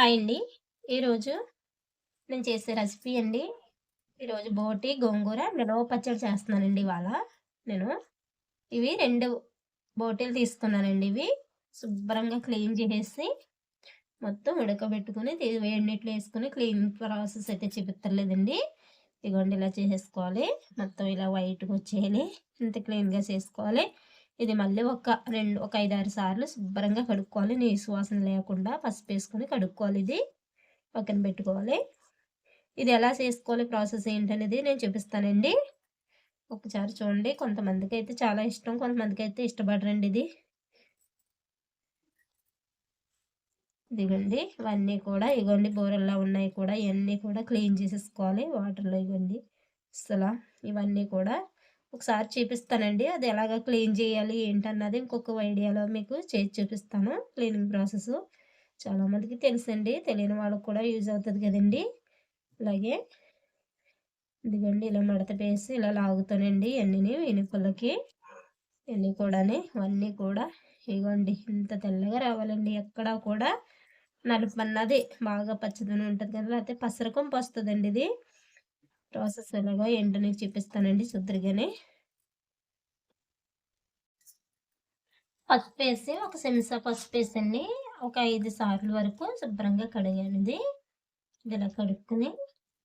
Hi అండి. ఈరోజు నేను చేసే రెసిపీ అండి. ఈరోజు బోటి గోంగూర నిలవ పచ్చడి చేస్తున్నానండి ఇవాళ నేను. ఇవి రెండు బోటీలు తీసుకున్నానండి ఇవి. శుభ్రంగా క్లీన్ చేసేసి మొత్తం ఉడకబెట్టుకుని తీ- వేసుకుని క్లీన్ ప్రాసెస్ అయితే చూపిస్తలేదండి ఇదిగోండి ఇలా చేసేసుకోవాలి. మొత్తం ఇలా వైట్గా వచ్చేయాలి. ఇంత క్లీన్గా చేసుకోవాలి. ఇది మళ్ళీ ఒక రెండు ఒక ఐదు ఆరు సార్లు శుభ్రంగా కడుక్కోవాలి. నీ సువాసన లేకుండా పసుపు వేసుకొని కడుక్కోవాలి ఇది. పక్కన పెట్టుకోవాలి. ఇది ఎలా చేసుకోవాలి? ప్రాసెస్ ఏంటనేది నేను చూపిస్తానండి. ఒకసారి చూడండి. కొంతమందికి అయితే చాలా ఇష్టం. కొంతమందికి అయితే ఇష్టపడరండి ఇది. ఇదిగోండి. ఇవన్నీ కూడా ఇగోండి బోరల్లో ఉన్నాయి కూడా. ఇవన్నీ కూడా క్లీన్ చేసేసుకోవాలి. వాటర్లో ఇగోండి అసలు ఇవన్నీ కూడా ఒకసారి చూపిస్తానండి. అది ఎలాగ క్లీన్ చేయాలి ఏంటన్నది ఇంకొక ఐడియాలో మీకు చేసి చూపిస్తాను క్లీనింగ్ ప్రాసెస్. చాలామందికి తెలుసండి తెలియని వాళ్ళకి కూడా యూజ్ అవుతుంది కదండి. అలాగే ఇదిగోండి ఇలా మడత వేసి ఇలా లాగుతానండి ఇవన్నీ వెనుకలకి ఇవన్నీ కూడాని ఇవన్నీ కూడా. ఇగోండి ఇంత తెల్లగా రావాలండి. ఎక్కడా కూడా నలుపు అన్నది బాగా పచ్చదనం ఉంటుంది కదా లేకపోతే పసరకొంపు వస్తుందండి ఇది. ప్రాసెస్ ఎలాగో ఏంటో నేను చూపిస్తానండి. శుద్ధిగానే పసుపు వేసి ఒక సెమ్సా పసుపు వేసండి. ఒక ఐదు సార్లు వరకు శుభ్రంగా కడిగాను ఇది ఇలా కడుక్కుని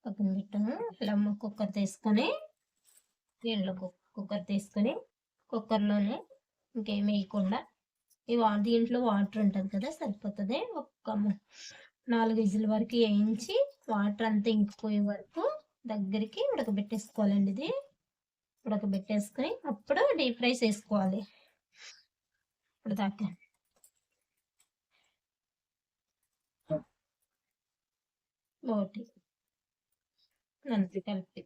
పక్కన పెట్టాము ఇలా కుక్కర్ తీసుకొని దీనిలో కుక్కర్ తీసుకొని కుక్కర్లోనే ఇంకేం వేయకుండా ఈ వా దీంట్లో వాటర్ ఉంటుంది కదా సరిపోతుంది. ఒక్క నాలుగు విజిల్ వరకు వేయించి వాటర్ అంతా ఇంకిపోయే వరకు దగ్గరికి ఉడకబెట్టేసుకోవాలండి ఇది. ఉడకబెట్టేసుకొని అప్పుడు డీప్ ఫ్రై చేసుకోవాలి. ఇప్పుడు దాకా. ఒకటి. అంతే కలిపి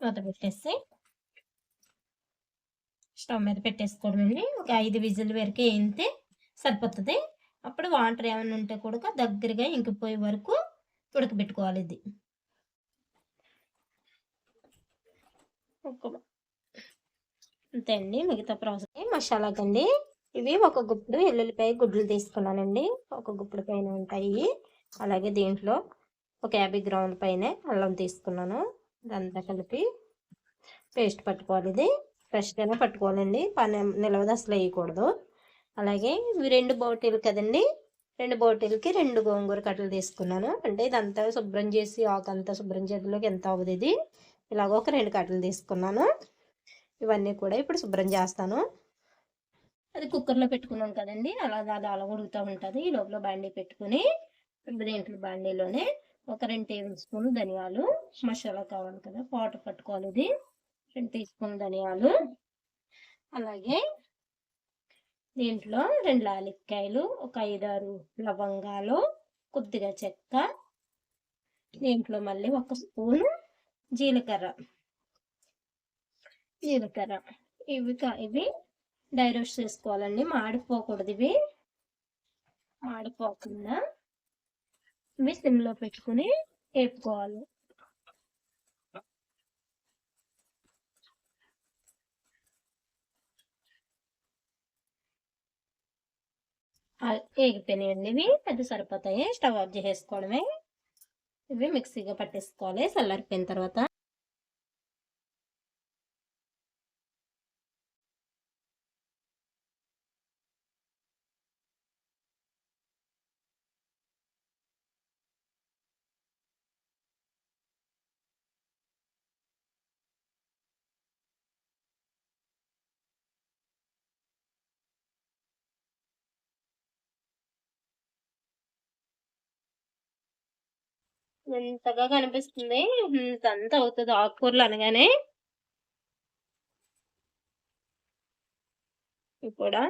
మూత పెట్టేసి స్టవ్ మీద పెట్టేసుకోవడం ఒక ఐదు విజిల్ వరకు వేయితే సరిపోతుంది. అప్పుడు వాటర్ ఏమైనా ఉంటే కూడా దగ్గరగా ఇంకిపోయే వరకు ఉడకబెట్టుకోవాలి ఇది అంతే అండి మిగతా ప్రాసెస్ మసాలాకండి ఇవి ఒక గుప్పుడు ఎల్లుల్లిపాయ గుడ్లు తీసుకున్నానండి. ఒక గుప్పుడు పైన ఉంటాయి. అలాగే దీంట్లో ఒక యాభై గ్రాముల పైన అల్లం తీసుకున్నాను. ఇదంతా కలిపి పేస్ట్ పట్టుకోవాలి ఇది ఫ్రెష్గానే పట్టుకోవాలండి. పని నిలవదు అసలు వేయకూడదు. అలాగే ఇవి రెండు బాటిల్ కదండి. రెండు బాటిల్కి రెండు గోంగూర కట్టలు తీసుకున్నాను. అంటే ఇదంతా శుభ్రం చేసి ఆకంతా శుభ్రం చేతిలోకి ఎంత అవుతుంది ఇది? ఇలాగ ఒక రెండు కట్టలు తీసుకున్నాను. ఇవన్నీ కూడా ఇప్పుడు శుభ్రం చేస్తాను. అది కుక్కర్లో పెట్టుకున్నాం కదండి. అలా అది అలా ఉడుకుతూ ఉంటుంది. ఈ లోపల బాండీ పెట్టుకుని రెండు దీంట్లో బాండీలోనే ఒక రెండు టేబుల్ స్పూన్ ధనియాలు మసాలా కావాలి కదా పాట పట్టుకోవాలి ఇది. రెండు టీ స్పూన్ ధనియాలు. అలాగే దీంట్లో రెండు లాలిక్కాయలు ఒక ఐదారు లవంగాలు కొద్దిగా చెక్క దీంట్లో మళ్ళీ ఒక స్పూను జీలకర్ర. జీలకర్ర. ఇవి ఇవి డైరెస్ట్ చేసుకోవాలండి మాడిపోకూడదు ఇవి. మాడిపోకుండా ఇవి సిమ్లో పెట్టుకుని వేపుకోవాలి. వేగిపోయినాయండి ఇవి అది సరిపోతాయి స్టవ్ ఆఫ్ చేసేసుకోవడమే. ఇవి మిక్సీగా పట్టేసుకోవాలి చల్లారిపోయిన తర్వాత. ఎంతగా కనిపిస్తుంది. ఇంతంత అవుతుంది ఆకుకూరలు అనగానే. కూడా.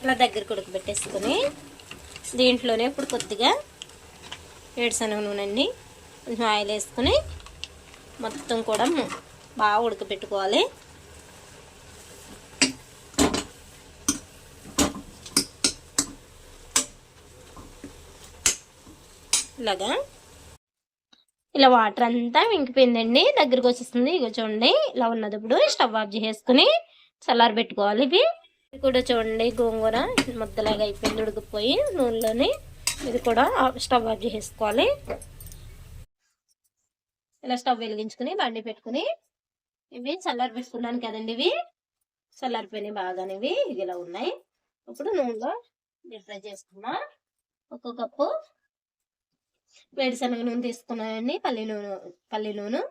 ఇలా దగ్గరకు ఉడకబెట్టేసుకొని దీంట్లోనే ఇప్పుడు కొద్దిగా ఏడుశనగ నూనె అండి కొంచెం ఆయిల్ వేసుకొని మొత్తం కూడా బాగా ఉడకబెట్టుకోవాలి ఇలాగా. ఇలా వాటర్ అంతా ఇంకిపోయిందండి దగ్గరికి వచ్చేస్తుంది. ఇక చూడండి. ఇలా ఉన్నది ఇప్పుడు. స్టవ్ ఆఫ్ చేసుకుని చల్లారి పెట్టుకోవాలి ఇవి. ఇది కూడా చూడండి. గోంగూర ముద్దలాగా అయిపోయింది. ఉడికిపోయి నూనెలోని ఇది కూడా స్టవ్ ఆఫ్ చేసుకోవాలి ఇలా స్టవ్ వెలిగించుకుని బండి పెట్టుకుని ఇవి చల్లారి పెట్టుకున్నాను కదండి ఇవి. చల్లారిపోయినాయి బాగానేవి ఇవి. ఇలా ఉన్నాయి. ఇప్పుడు నూనెలో డీప్ ఫ్రై చేసుకున్నా ఒక కప్పు వేడిశనగ నూనె తీసుకున్నానండి. పల్లి నూనె పల్లి నూనె.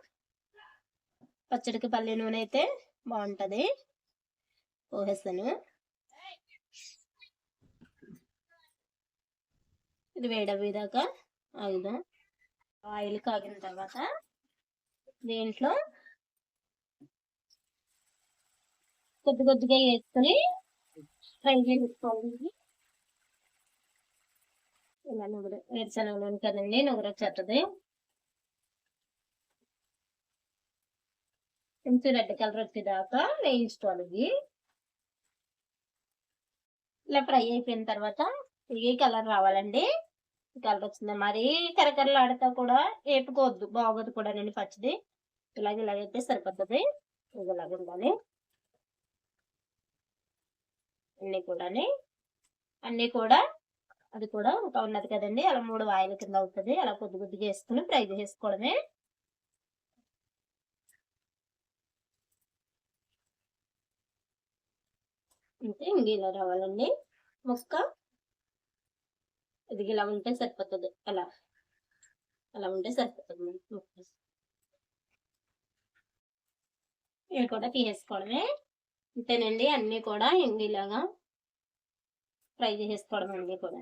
పచ్చడికి పల్లి నూనె అయితే బాగుంటుంది. పోసేస్తాను ఇది వేడవేదాకా ఆగుదాం. ఆయిల్ కాగిన తర్వాత దీంట్లో కొద్ది కొద్దిగా వేసుకొని ఫ్రై చేసుకోవాలి ఇలా నువ్వురు వేరుశనగ నూనె కదండి నువ్వురు వచ్చేస్తుంది కొంచెం రెడ్ కలర్ వచ్చేదాకా వేయించుకోవాలి ఇవి ఇలా ఫ్రై అయిపోయిన తర్వాత ఇవి కలర్ రావాలండి. కలర్ వచ్చింది మరి కరకరలు ఆడితే కూడా వేపుకోవద్దు బాగోదు కూడా నేను పచ్చిది. ఇలాగ ఇలాగైతే సరిపోతుంది. ఇది ఇలాగ ఉండాలి. అన్నీ కూడాని అన్నీ కూడా అది కూడా ఒక ఉన్నది కదండి. అలా మూడు వాయిల కింద అవుతుంది. అలా కొద్ది కొద్దిగా వేసుకుని ఫ్రై చేసుకోవడమే. అంటే ఇంక ఇలా రావాలండి. ముక్క ఇది ఇలా ఉంటే సరిపోతుంది. అలా అలా ఉంటే సరిపోతుంది. ముక్క. ఇవి కూడా తీసేసుకోవడమే. అంతేనండి అన్నీ కూడా ఇంక ఇలాగా ఫ్రై చేసేసుకోవడం అన్నీ కూడా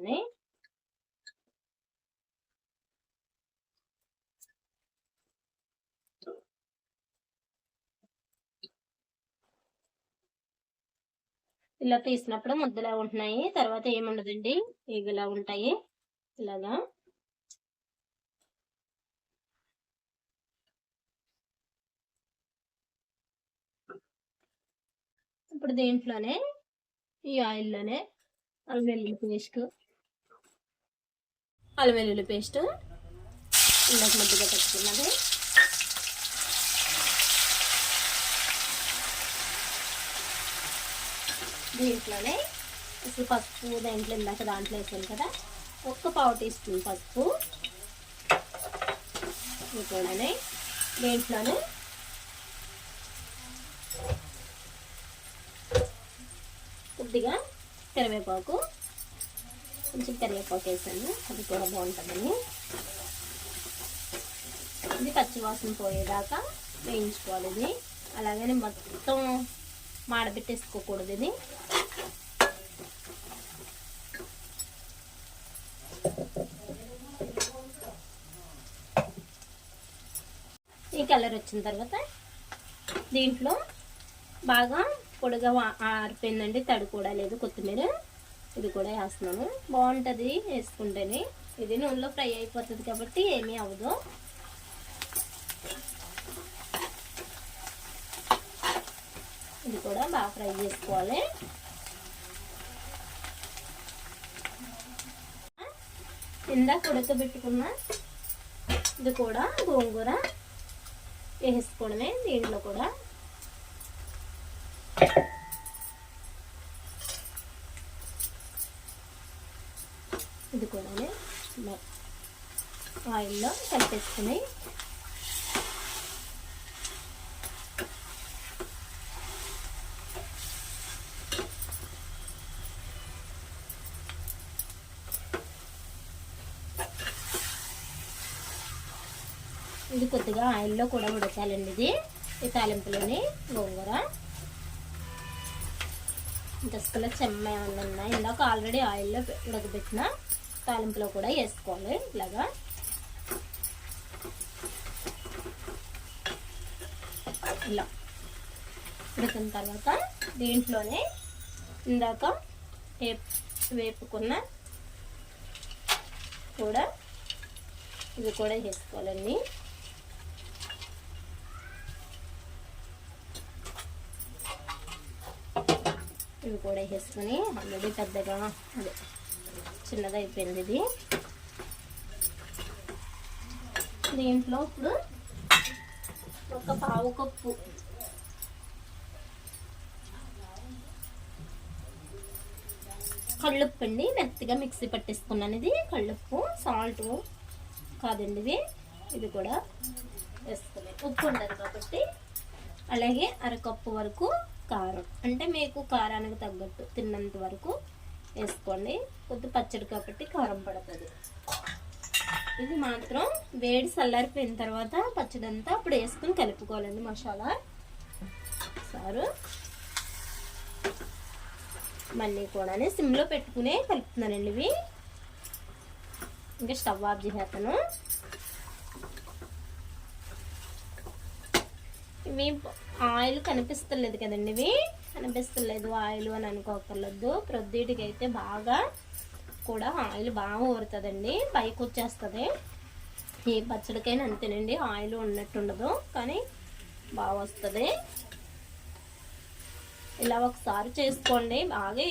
ఇలా తీసినప్పుడు ముద్దలా ఉంటున్నాయి. తర్వాత ఏముండదండి? ఇలా ఉంటాయి. ఇలాగా. ఇప్పుడు దీంట్లోనే? ఈ ఆయిల్లోనే అల్లం వెల్లుల్లి పేస్ట్. అల్లం వెల్లుల్లి పేస్ట్. ఇందాక ముద్దగా పెట్టుకున్నది. దీంట్లోనే ఇప్పుడు పసుపు దాంట్లో ఇందాక దాంట్లో వేసాను కదా ఒక్క పావు టీ స్పూన్ పసుపు. ఇది దీంట్లోనే కొద్దిగా కరివేపాకు. కొంచెం కరివేపాకు వేసాను. అది కూడా బాగుంటుందని ఇది పచ్చివాసన పోయేదాకా వేయించుకోవాలి ఇది. అలాగని మొత్తం మాడబెట్టేసుకోకూడదు ఇది. ఈ కలర్ వచ్చిన తర్వాత దీంట్లో బాగా పొడిగా ఆరిపోయిందండి. తడి కూడా లేదు. కొత్తిమీర ఇది కూడా వేస్తున్నాను. బాగుంటుంది వేసుకుంటేనే. ఇది నూనెలో ఫ్రై అయిపోతుంది కాబట్టి ఏమీ అవ్వదు. ఇది కూడా బాగా ఫ్రై చేసుకోవాలి. ఇందాక ఉడకబెట్టుకున్న ఇది కూడా గోంగూర వేసుకోవడమే దీంట్లో కూడా ఇది కూడా ఆయిల్లో కలిపేసుకుని ఇది కొద్దిగా ఆయిల్లో కూడా ఉడకాలండి ఇది. ఈ తాలింపులోని గోంగూర. దశలో చెమ్మ ఏమన్నా ఇందాక ఆల్రెడీ ఆయిల్లో ఉడకబెట్టిన తాలింపులో కూడా వేసుకోవాలి ఇలాగా. ఇలా. ఉడికిన తర్వాత దీంట్లోనే ఇందాక వేప్ వేపుకున్న కూడా ఇవి కూడా వేసుకోవాలండి. ఇవి కూడా వేసుకొని ఆల్రెడీ పెద్దగా అదే. చిన్నదైపోయింది అయిపోయింది ఇది. దీంట్లో ఇప్పుడు ఒక పావు కప్పు కళ్ళుప్పు అండి. మెత్తగా మిక్సీ పట్టేసుకున్నాను ఇది. కళ్ళుప్పు సాల్ట్ కాదండి ఇది ఇది కూడా వేసుకున్నాను ఉప్పు ఉంటుంది కాబట్టి. అలాగే అరకప్పు వరకు కారం. అంటే మీకు కారానికి తగ్గట్టు తిన్నంత వరకు వేసుకోండి. కొద్ది పచ్చడి కాబట్టి కారం పడుతుంది. ఇది మాత్రం వేడి చల్లారిపోయిన తర్వాత పచ్చడి అంతా అప్పుడు వేసుకుని కలుపుకోవాలండి మసాలా. సారు మళ్ళీ కూడా సిమ్లో పెట్టుకునే కలుపుతున్నానండి ఇవి. ఇంకా స్టవ్ ఆఫ్ చేసేస్తాను. ఇవి ఆయిల్ కనిపిస్తలేదు కదండి ఇవి. కనిపిస్తలేదు ఆయిల్ అని అనుకోకర్లేదు. ప్రొద్దుటికి అయితే బాగా కూడా ఆయిల్ బాగా ఊరుతుందండి. పైకి వచ్చేస్తుంది. ఏ పచ్చడికైనా అంతేనండి. ఆయిల్ ఉన్నట్టు ఉండదు కానీ బాగా వస్తుంది. ఇలా ఒకసారి చేసుకోండి. బాగా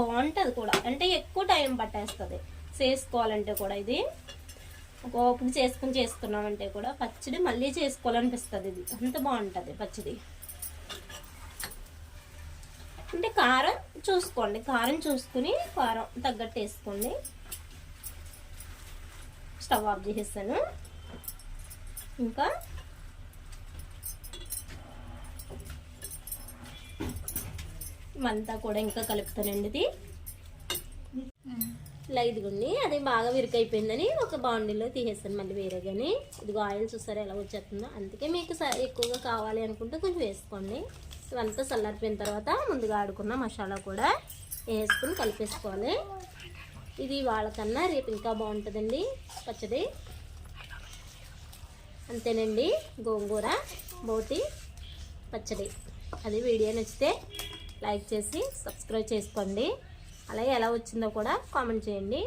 బాగుంటుంది కూడా. అంటే ఎక్కువ టైం పట్టేస్తుంది. చేసుకోవాలంటే కూడా ఇది. ఒక ఓపిక చేసుకుని చేసుకున్నామంటే కూడా పచ్చడి మళ్ళీ చేసుకోవాలనిపిస్తుంది ఇది. అంత బాగుంటుంది పచ్చడి అంటే కారం చూసుకోండి. కారం చూసుకుని కారం తగ్గట్టు వేసుకోండి స్టవ్ ఆఫ్ చేసేస్తాను ఇంకా ఇవంతా కూడా ఇంకా కలుపుతానండి ఇది. ఇలా ఇదిగోండి అది బాగా విరికైపోయిందని ఒక బాండీలో తీసేస్తాను మళ్ళీ వేరే కానీ ఇదిగో ఆయిల్ చూసారా ఎలా వచ్చేస్తుందో? అందుకే మీకు ఎక్కువగా కావాలి అనుకుంటే కొంచెం వేసుకోండి. ఇవంతా చల్లారిపోయిన తర్వాత ముందుగా ఆడుకున్న మసాలా కూడా వేసుకుని కలిపేసుకోవాలి. ఇది వాళ్ళకన్నా రేపు ఇంకా బాగుంటుందండి పచ్చడి. అంతేనండి గోంగూర బోటి పచ్చడి. అది వీడియో నచ్చితే లైక్ చేసి సబ్స్క్రైబ్ చేసుకోండి. అలాగే ఎలా వచ్చిందో కూడా కామెంట్ చేయండి.